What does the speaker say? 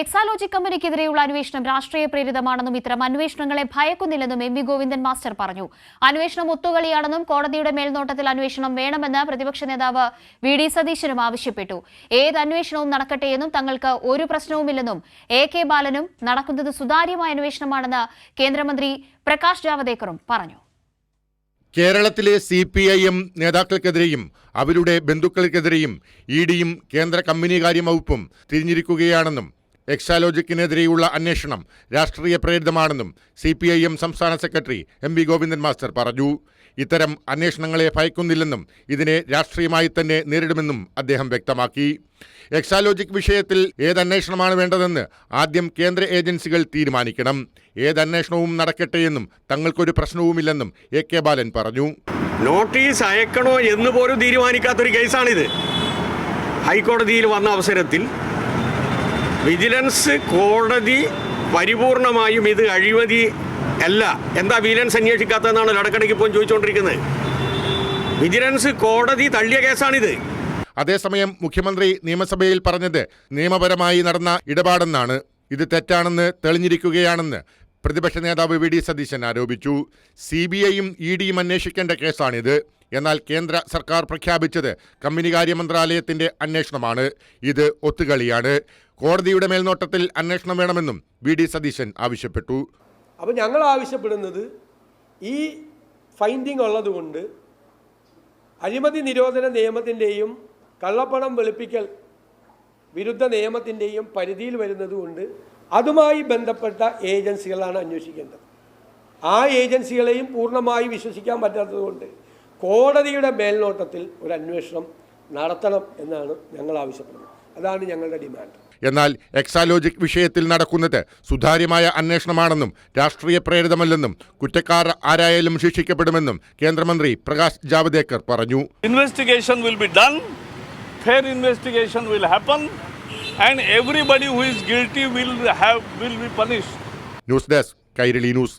എക്സാലോജി കമ്പനിക്കെതിരെയുള്ള അന്വേഷണം രാഷ്ട്രീയ പ്രേരിതമാണെന്നും ഇത്തരം അന്വേഷണങ്ങളെ ഭയക്കുന്നില്ലെന്നും എം വി ഗോവിന്ദൻ മാസ്റ്റർ പറഞ്ഞു. അന്വേഷണം ഒത്തുകളിയാണെന്നും കോടതിയുടെ മേൽനോട്ടത്തിൽ അന്വേഷണം വേണമെന്ന് പ്രതിപക്ഷ നേതാവ് വി ഡി സതീശനും ആവശ്യപ്പെട്ടു. ഏത് അന്വേഷണവും നടക്കട്ടെയെന്നും തങ്ങൾക്ക് ഒരു പ്രശ്നവുമില്ലെന്നും എ കെ ബാലനും നടക്കുന്നത് സുതാര്യമായ അന്വേഷണമാണെന്ന് കേന്ദ്രമന്ത്രി പ്രകാശ് ജാവദേക്കറും പറഞ്ഞു. കേരളത്തിലെ സി പി ഐ എം നേതാക്കൾക്കെതിരെയും അവരുടെ ബന്ധുക്കൾക്കെതിരെയും ഇ ഡിയും കേന്ദ്ര കമ്പനികാര്യ വകുപ്പും തിരിഞ്ഞിരിക്കുകയാണെന്നും എക്സാലോജിക്കിനെതിരെയുള്ള അന്വേഷണം രാഷ്ട്രീയ പ്രേരിതമാണെന്നും സി പി ഐ എം സംസ്ഥാന secretary M V Govindan master പറഞ്ഞു. ഇത്തരം അന്വേഷണങ്ങളെ ഭയക്കുന്നില്ലെന്നും ഇതിനെ രാഷ്ട്രീയമായി തന്നെ നേരിടുമെന്നും അദ്ദേഹം വ്യക്തമാക്കി. എക്സാലോജിക് വിഷയത്തിൽ ഏതന്വേഷണമാണ് വേണ്ടതെന്ന് ആദ്യം കേന്ദ്ര ഏജൻസികൾ തീരുമാനിക്കണം. ഏതന്വേഷണവും നടക്കട്ടെയെന്നും തങ്ങൾക്കൊരു പ്രശ്നവുമില്ലെന്നും എ കെ ബാലൻ പറഞ്ഞു. നോട്ടീസ് അയക്കണോ എന്ന് പോലും തീരുമാനിക്കാത്തൊരു കേസാണിത്. ഹൈക്കോടതിയിൽ വന്ന അവസരത്തിൽ വിജിലൻസ് കോടതി പരിപൂർണമായും ഇത് അഴിമതി അല്ല. എന്താ വിജിലൻസ് അന്വേഷിക്കാത്തതെന്നാണ് ഇടക്കിടയ്ക്ക് ഇപ്പോൾ ചോദിച്ചുകൊണ്ടിരിക്കുന്നത്? വിജിലൻസ് കോടതി തള്ളിയ കേസാണിത്. അതേസമയം മുഖ്യമന്ത്രി നിയമസഭയിൽ പറഞ്ഞത് നിയമപരമായി നടന്ന ഇടപാടെന്നാണ്. ഇത് തെറ്റാണെന്ന് തെളിഞ്ഞിരിക്കുകയാണെന്ന് പ്രതിപക്ഷ നേതാവ് വി ഡി സതീശൻ ആരോപിച്ചു. സി ബി ഐയും ഇ ഡിയും അന്വേഷിക്കേണ്ട കേസാണിത്. എന്നാൽ കേന്ദ്ര സർക്കാർ പ്രഖ്യാപിച്ചത് കമ്പനികാര്യ മന്ത്രാലയത്തിന്റെ അന്വേഷണമാണ്. ഇത് ഒത്തുകളിയാണ്. കോടതിയുടെ മേൽനോട്ടത്തിൽ അന്വേഷണം വേണമെന്നും വി ഡി സതീശൻ ആവശ്യപ്പെട്ടു. അപ്പോൾ ഞങ്ങൾ ആവശ്യപ്പെടുന്നത് ഈ ഫൈൻഡിങ് ഉള്ളതുകൊണ്ട് അഴിമതി നിരോധന നിയമത്തിന്റെയും കള്ളപ്പണം വെളുപ്പിക്കൽ വിരുദ്ധ നിയമത്തിന്റെയും പരിധിയിൽ വരുന്നതുകൊണ്ട് അതുമായി ബന്ധപ്പെട്ട ഏജൻസികളാണ് അന്വേഷിക്കേണ്ടത്. ആ ഏജൻസികളെയും പൂർണമായി വിശ്വസിക്കാൻ പറ്റാത്തതുകൊണ്ട് കോടതിയുടെ മേൽനോട്ടത്തിൽ ഒരു അന്വേഷണം നടത്തണം എന്നാണ് ഞങ്ങൾ ആവശ്യപ്പെടുന്നത്. അതാണ് ഞങ്ങളുടെ ഡിമാൻഡ്. എന്നാൽ എക്സാലോജിക് വിഷയത്തിൽ നടക്കുന്നത് സുതാര്യമായ അന്വേഷണമാണെന്നും രാഷ്ട്രീയ പ്രേരിതമല്ലെന്നും കുറ്റക്കാർ ആരായാലും ശിക്ഷിക്കപ്പെടുമെന്നും കേന്ദ്രമന്ത്രി പ്രകാശ് ജാവദേക്കർ പറഞ്ഞു. Investigation will be done fair investigation will happen, and everybody who is guilty will have will be punished. News desk Kairali news